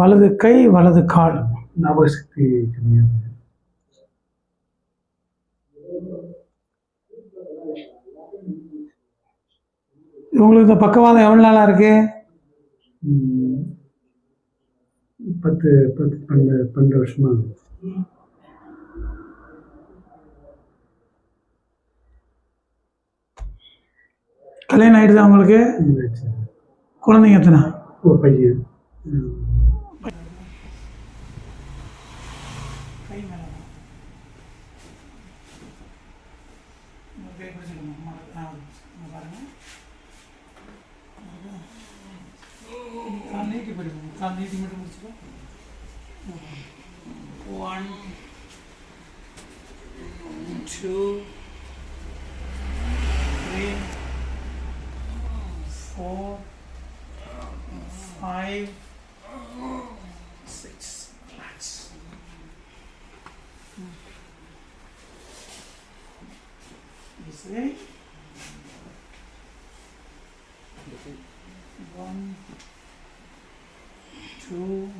வலது கை வலது கால். ஞாபக சக்தி கம்மியாக இருக்குது உங்களுக்கு இந்த பக்கவாதம் எவ்வளோ நாளாக இருக்கு? பத்து பத்து பன்னெண்டு பன்னெண்டு வருஷமா கல்யாணம் ஆயிடுதா உங்களுக்கு. குழந்தைங்க எத்தனை? ஒரு பையன். ம். One two three four five, You see? One, two,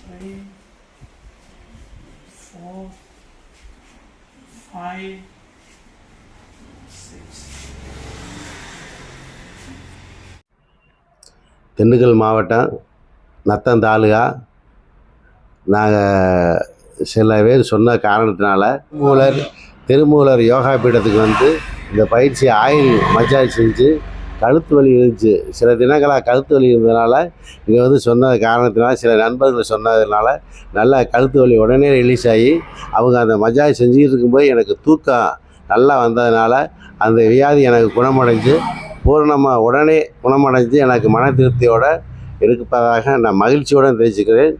three, four, five, six. Dindigul மாவட்டம் நத்தம் தாலுகா நாங்கள் சில பேர் சொன்ன காரணத்தினால மூலர் திருமூலர் யோகா பீடத்துக்கு வந்து இந்த பயிற்சி ஆயில் மஜாஜ் செஞ்சு கழுத்து வலி இருந்துச்சு. சில தினங்களாக கழுத்து வலி இருந்ததுனால இங்கே வந்து சொன்ன காரணத்தினால சில நண்பர்கள் சொன்னதுனால நல்லா கழுத்து வலி உடனே ரிலீஸ் ஆகி அவங்க அந்த மஜாஜ் செஞ்சுக்கிட்டு இருக்கும்போது எனக்கு தூக்கம் நல்லா வந்ததுனால அந்த வியாதி எனக்கு குணமடைஞ்சு பூரணமாக உடனே குணமடைஞ்சு எனக்கு மன திருப்தியோடு இருப்பதாக நான் மகிழ்ச்சியோடு தெரிவிச்சுக்கிறேன்.